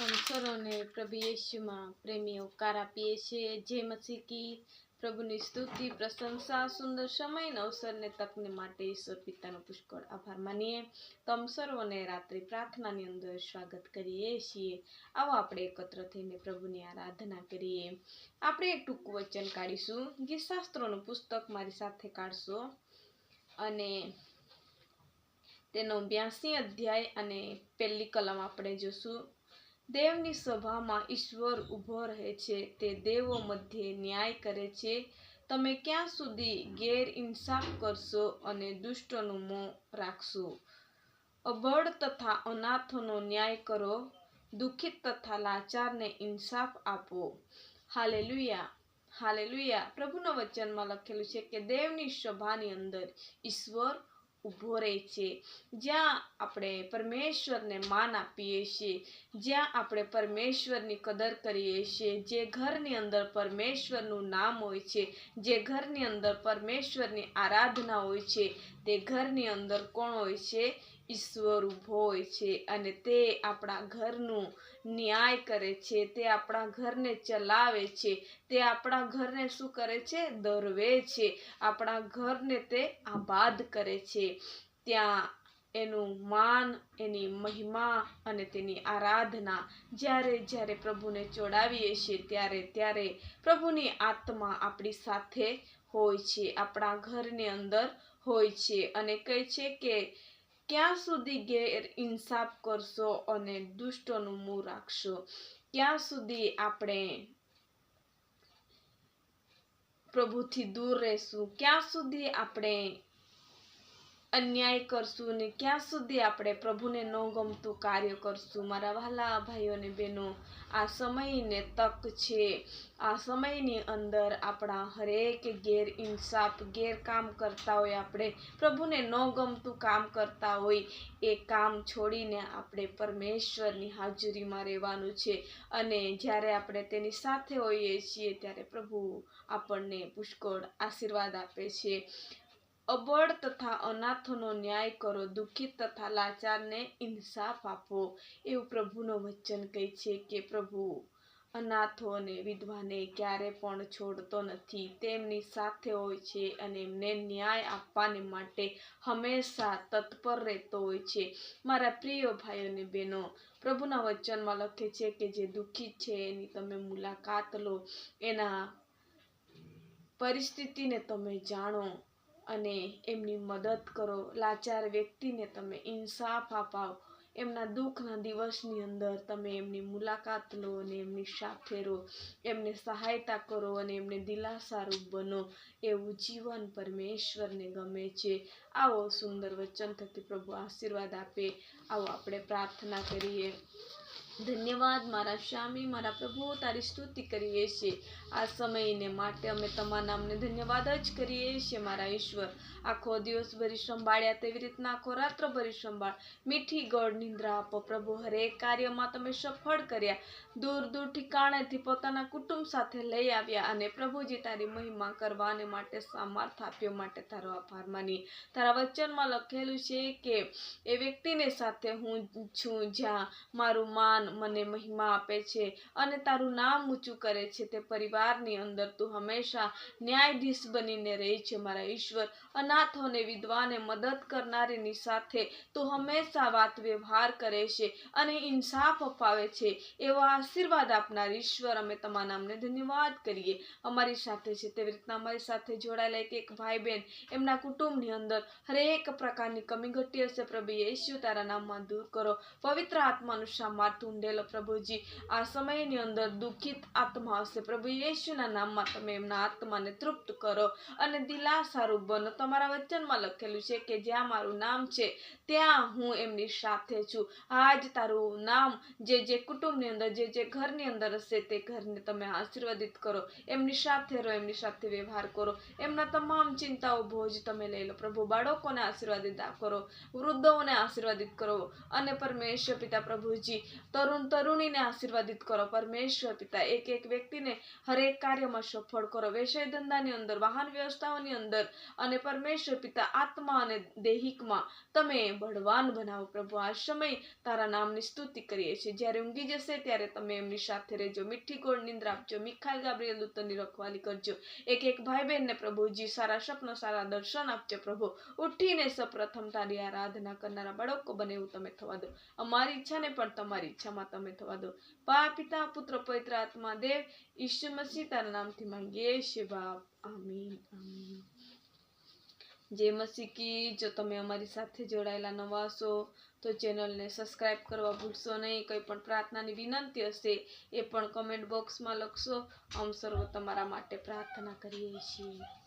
हम પ્રભુ યેશુમાં પ્રેમી ઉપકાર આપીએ છીએ. જે મસીકી પ્રભુની સ્તુતિ, પ્રશંસા, સુંદર સમય અવસરને તકને માટે ઈશ્વર પિતાનો પુષ્કળ આભાર માનીએ. તમ સર્વને રાત્રિ પ્રાર્થનાની અંદર સ્વાગત કરીએ છીએ. આવો આપણે એકત્ર થઈને પ્રભુની આરાધના કરીએ. આપણે એક ટૂંકું વચન કાઢીશું ગીતશાસ્ત્રોનું પુસ્તક મારી સાથે કાઢશો. અને તેનો બ્યાસી અધ્યાય અને પહેલી કલમ આપણે જોશું. દેવની સભામાં ઈશ્વર ઊભો રહે છે, તે દેવો મધ્યે ન્યાય કરે છે. તમે ક્યાં સુધી ગેર ઇન્સાફ કરશો અને દુષ્ટનું મોં રાખશો? અબળ તથા અનાથોનો ન્યાય કરો, દુઃખિત તથા લાચારને ઇન્સાફ આપો. Hallelujah hallelujah. પ્રભુના વચનમાં લખેલું છે કે દેવની સભાની અંદર ઈશ્વર ઊભો રહે છે. જ્યાં આપણે પરમેશ્વરને માન આપીએ છીએ, જ્યાં આપણે પરમેશ્વરની કદર કરીએ છીએ, જે ઘરની અંદર પરમેશ્વરનું નામ હોય છે, જે ઘરની અંદર પરમેશ્વરની આરાધના હોય છે, તે ઘરની અંદર કોણ હોય છે? ઈશ્વર ઊભો હોય છે અને તે આપણા ઘરનું ન્યાય કરે છે, તે આપણા ઘરને ચલાવે છે, તે આપણા ઘરને શું કરે છે? દરવે છે. આપણા ઘરને તે આબાદ કરે છે. ત્યાં એનું માન, એની મહિમા અને તેની આરાધના જ્યારે જ્યારે પ્રભુને ચોડાવીએ છીએ ત્યારે ત્યારે પ્રભુની આત્મા આપણી સાથે હોય છે, આપણા ઘરની અંદર હોય છે અને કહે છે કે ક્યાં સુધી ગેર ઇન્સાફ કરશો અને દુષ્ટોનું મું રાખશો? ક્યાં સુધી આપણે પ્રભુથી દૂર રહેશું? ક્યાં સુધી આપણે અન્યાય કરશું ને ક્યાં સુધી આપણે પ્રભુને ન ગમતું કાર્ય કરશું? મારા વહાલા ભાઈઓ અને બહેનો, આ સમયને તક છે. આ સમયની અંદર આપણા હરેક ગેર ઇન્સાફ ગેર કામ કરતા હોય આપણે પ્રભુને ન ગમતું કામ કરતા હોય એ કામ છોડીને આપણે પરમેશ્વરની હાજરીમાં રહેવાનું છે. અને જ્યારે આપણે તેની સાથે હોઈએ છીએ, ત્યારે પ્રભુ આપણને પુષ્કળ આશીર્વાદ આપે છે. અબળ તથા અનાથોનો ન્યાય કરો દુઃખિત તથા લાચારને ઇન્સાફ આપો, એવું પ્રભુનો વચન કહે છે કે પ્રભુ અનાથો અને વિધવાને ક્યારે પણ છોડતો નથી. તેમની સાથે હોય છે અને એમને ન્યાય આપવાને માટે હંમેશા તત્પર રહેતો હોય છે. મારા પ્રિય ભાઈઓ અને બહેનો, પ્રભુના વચનમાં લખે છે કે જે દુઃખી છે એની તમે મુલાકાત લો. એના પરિસ્થિતિને તમે જાણો. અને એમની મદદ કરો. લાચાર વ્યક્તિને તમે ઇન્સાફ અપાવો. એમના દુઃખના દિવસની અંદર તમે એમની મુલાકાત લો અને એમની સાથે રહો. એમને સહાયતા કરો અને એમને દિલાસારૂપ બનો. એવું જીવન પરમેશ્વરને ગમે છે. આવો સુંદર વચન થકી પ્રભુ આશીર્વાદ આપે. આવો આપણે પ્રાર્થના કરીએ. ધન્યવાદ, મારા સ્વામી, મારા પ્રભુ, તારી સ્તુતિ કરીએ છીએ. આ સમયને માટે અમે તમારા નામને ધન્યવાદ જ કરીએ છીએ, મારા ઈશ્વર. આખો દિવસ ભરી સંભાળ્યા તેવી રીતના, આખો રાત્ર ભરી સંભાળ. મીઠી ગોળ નિંદ્રા આપો પ્રભુ હરેક કાર્યમાં તમે સફળ કર્યા. દૂર દૂર ઠિકાણેથી પોતાના કુટુંબ સાથે લઈ આવ્યા અને પ્રભુજી તારી મહિમા કરવાને માટે સામર્થ આપ્યો, માટે તારો આભાર માની. તારા વચનમાં લખેલું છે કે, એ વ્યક્તિને સાથે હું છું જ્યાં મારું માન મને મહિમા આપે છે અને તારું નામ ઊંચું કરે છે. તે પરિવારની અંદર તું હંમેશા ન્યાયાધીશ બનીને રહી છે, મારા ઈશ્વર. અનાથોને વિધવાને મદદ કરનારીની સાથે તું હંમેશા વાત વ્યવહાર કરે છે અને ઇન્સાફ અપાવે છે. એવો આશીર્વાદ આપનાર ઈશ્વર, અમે તમારા નામને ધન્યવાદ કરીએ. અમારી સાથે છે તેવી રીતના અમારી સાથે જોડાયેલા એક એક ભાઈ બહેન એમના કુટુંબની અંદર હરેક પ્રકારની કમી ઘટી હશે. પ્રભુ યેશુ, તારા નામમાં દૂર કરો. પવિત્ર આત્માનું સામાર ઢૂંઢેલો પ્રભુજી, આ સમયની અંદર દુઃખિત આત્મા હશે. પ્રભુ યેશુના નામમાં તમે એમના આત્માને તૃપ્ત કરો અને દિલાસારૂપ બનો. તમારા વચનમાં લખેલું છે કે જ્યાં મારું નામ છે, ત્યાં હું એમની સાથે છું. આજ તારું નામ જે જે કુટુંબની અંદર, જે જે ઘરની અંદર હશે, તે ઘરને તમે આશીર્વાદિત કરો. એમની સાથે રહો, એમની સાથે વ્યવહાર કરો. એમના તમામ ચિંતાઓ, ભોજ તમે લઈ લો. પ્રભુ બાળકોને આશીર્વાદિત કરો. વૃદ્ધોને આશીર્વાદિત કરો. અને પરમેશ્વર પિતા પ્રભુજી, તો તરુણ તરુણીને આશીર્વાદિત કરો. પરમેશ્વર પિતા, એક એક વ્યક્તિને હરેક કાર્યમાં સફળ કરો. વ્યવસાય ધંધાની અંદર, વાહન વ્યવસ્થાઓની અંદર અને પરમેશ્વર પિતા, આત્મા અને દૈહિકમાં તમે બળવાન બનાવો પ્રભુ. આ સમય તારા નામની સ્તુતિ કરીએ છીએ. જ્યારે ઊંઘી જશે ત્યારે તમે એમની સાથે રહેજો. મીઠી ગોળ નિંદ્રા આપજો. મિખાલ ગાબ્રિયલ દૂતની રખવાલી કરજો. એક એક ભાઈ બહેનને પ્રભુજી સારા સ્વપ્ન સારા દર્શન આપજો પ્રભુ. ઉઠીને સપ્રથમ તારી આરાધના કરનારા બાળકો બને એવું તમે થવા દો. અમારી ઈચ્છાને પણ તમારી ઈચ્છામાં તમે થવા દો. પા, પિતા, પુત્ર, પવિત્ર આત્મા, દેવ, ઈશ્વર મસીહ, તારા નામથી માંગીએ છીએ આમીન આમીન. જય મસી કી, જો તમે અમારી સાથે જોડાયેલા નવા છો તો ચેનલને સબસ્ક્રાઇબ કરવા ભૂલશો નહીં. કંઈ પણ પ્રાર્થનાની વિનંતી હશે, એ પણ કમેન્ટ બોક્સમાં લખશો. અમ સર્વ તમારા માટે પ્રાર્થના કરીએ છીએ.